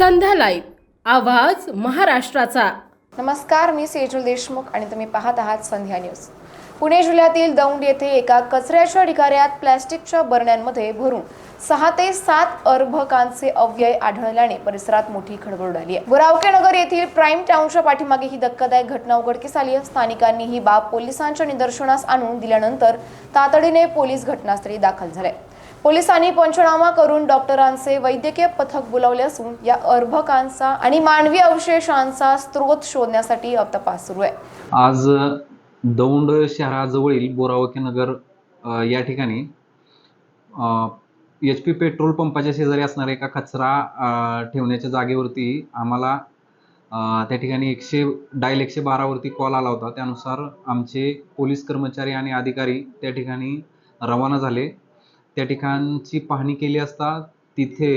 संध्या live. आवाज महाराष्ट्राचा. नमस्कार मी सेजल देशमुख आणि तुम्ही पाहत आहात संध्या न्यूज. पुणे जिल्ह्यातील दौंड येथे एका कचऱ्याच्या ढिगाऱ्यात प्लॅस्टिकच्या बरण्यांमध्ये भरून सहा ते सात अर्भकांचे अव्यय आढळल्याने परिसरात मोठी खळबळ उडाली आहे. बुरावके नगर येथील प्राईम टाउनच्या पाठीमागे ही धक्कादायक घटना उघडकीस आली आहे. स्थानिकांनी ही बाब पोलिसांच्या निदर्शनास आणून दिल्यानंतर तातडीने पोलीस घटनास्थळी दाखल झाले. पोलिसांनी पंचनामा करून डॉक्टरांचे वैद्यकीय पथक बोलावले असून या अर्भकांचा आणि मानवी अवशेषांचा स्रोत शोधण्यासाठी तपास सुरू आहे. आज दौंड शहराजवळील बोरावके नगर अ, या ठिकाणी एच पी पेट्रोल पंपाच्या शेजारी असणाऱ्या एका कचरा अ, ठेवण्याच्या जागेवरती आम्हाला अ, त्या ठिकाणी एकशे डायल एकशे बारावरती कॉल आला होता. त्यानुसार आमचे पोलीस कर्मचारी आणि अधिकारी त्या ठिकाणी रवाना झाले. त्या ठिकाणची पाहणी केली असता तिथे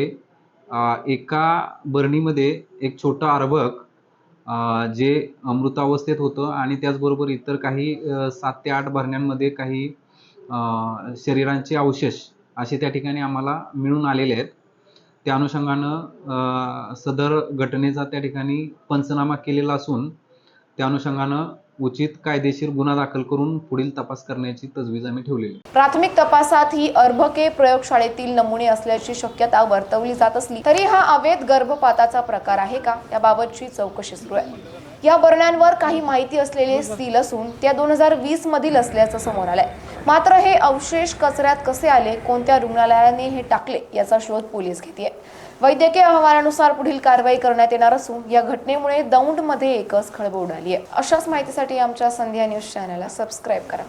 एका बरणीमध्ये एक छोटं अर्भक जे अमृतावस्थेत होतं आणि त्याचबरोबर इतर काही सात ते आठ बरण्यांमध्ये काही शरीरांचे अवशेष असे त्या ठिकाणी आम्हाला मिळून आलेले आहेत. त्या अनुषंगानं सदर घटनेचा त्या ठिकाणी पंचनामा केलेला असून त्या अनुषंगानं उचित कायदेशीर गुन्हा दाखल करून पुढील तपास करण्याची तजवीज आम्ही ठेवलेली. प्राथमिक तपासात ही अर्भके प्रयोगशाळेतील नमुने असल्याची शक्यता वर्तवली जात असली तरी हा अवैध गर्भपाताचा प्रकार आहे का? याबाबतची चौकशी सुरू आहे. या बरण्यांवर काही माहिती असलेले सील असून त्या दोन हजार वीस मधील असल्याचं समोर आलंय. मात्र हे अवशेष कचऱ्यात कसे आले कोणत्या रुग्णालयाने हे टाकले याचा शोध पोलीस घेते वैद्यकीय अहवालानुसार पुढील कारवाई करण्यात येणार असून या घटनेमुळे दौंडमध्ये एकच खळबळ उडाली आहे अशाच माहितीसाठी आमच्या संध्या न्यूज चॅनलला सबस्क्राईब करा.